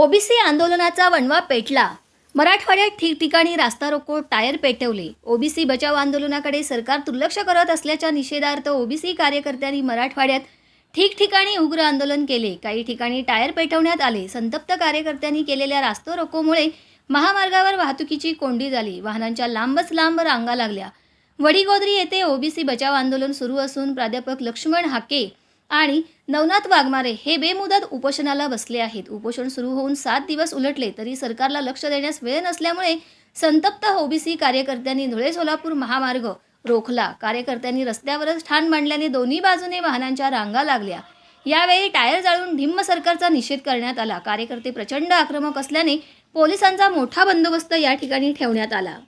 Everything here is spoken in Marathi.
ओबीसी आंदोलनाचा वणवा पेटला. मराठवाड्यात ठिकठिकाणी रास्ता रोको टायर पेटवले. ओबीसी बचाव आंदोलनाकडे सरकार दुर्लक्ष करत असल्याच्या निषेधार्थ ओबीसी कार्यकर्त्यांनी मराठवाड्यात ठिकठिकाणी उग्र आंदोलन केले. काही ठिकाणी टायर पेटवण्यात आले. संतप्त कार्यकर्त्यांनी केलेल्या रास्ता रोकोमुळे महामार्गावर वाहतुकीची कोंडी झाली. वाहनांच्या लांबच लांब रांगा लागल्या. वडीगोद्री येथे ओबीसी बचाव आंदोलन सुरू असून प्राध्यापक लक्ष्मण हाके आणि नवनाथ वाघमारे हे बेमुदत उपोषणाला बसले आहेत. उपोषण सुरू होऊन सात दिवस उलटले तरी सरकारला लक्ष देण्यास वेळ नसल्यामुळे संतप्त ओबीसी कार्यकर्त्यांनी धुळे सोलापूर महामार्ग रोखला. कार्यकर्त्यांनी रस्त्यावरच ठाण मांडल्याने दोन्ही बाजूने वाहनांच्या रांगा लागल्या. यावेळी टायर जाळून धिम्म सरकारचा निषेध करण्यात आला. कार्यकर्ते प्रचंड आक्रमक असल्याने पोलिसांचा मोठा बंदोबस्त या ठिकाणी ठेवण्यात आला.